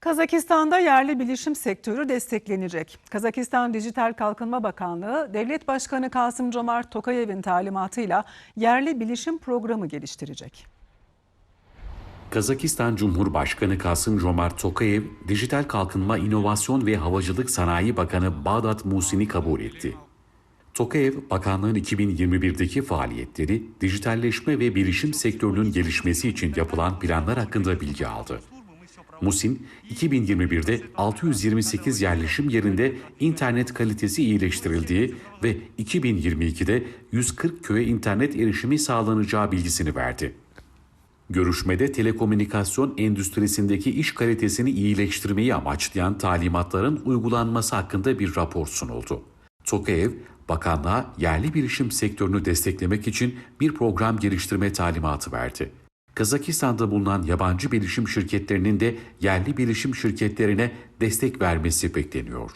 Kazakistan'da yerli bilişim sektörü desteklenecek. Kazakistan Dijital Kalkınma Bakanlığı, Devlet Başkanı Kasım Comart Tokayev'in talimatıyla yerli bilişim programı geliştirecek. Kazakistan Cumhurbaşkanı Kasım Jomart Tokayev, Dijital Kalkınma İnovasyon ve Havacılık Sanayi Bakanı Bağdat Musin'i kabul etti. Tokayev, bakanlığın 2021'deki faaliyetleri, dijitalleşme ve bilişim sektörünün gelişmesi için yapılan planlar hakkında bilgi aldı. Musin, 2021'de 628 yerleşim yerinde internet kalitesi iyileştirildiği ve 2022'de 140 köye internet erişimi sağlanacağı bilgisini verdi. Görüşmede telekomünikasyon endüstrisindeki iş kalitesini iyileştirmeyi amaçlayan talimatların uygulanması hakkında bir rapor sunuldu. Tokayev, bakanlığa yerli bilişim sektörünü desteklemek için bir program geliştirme talimatı verdi. Kazakistan'da bulunan yabancı bilişim şirketlerinin de yerli bilişim şirketlerine destek vermesi bekleniyor.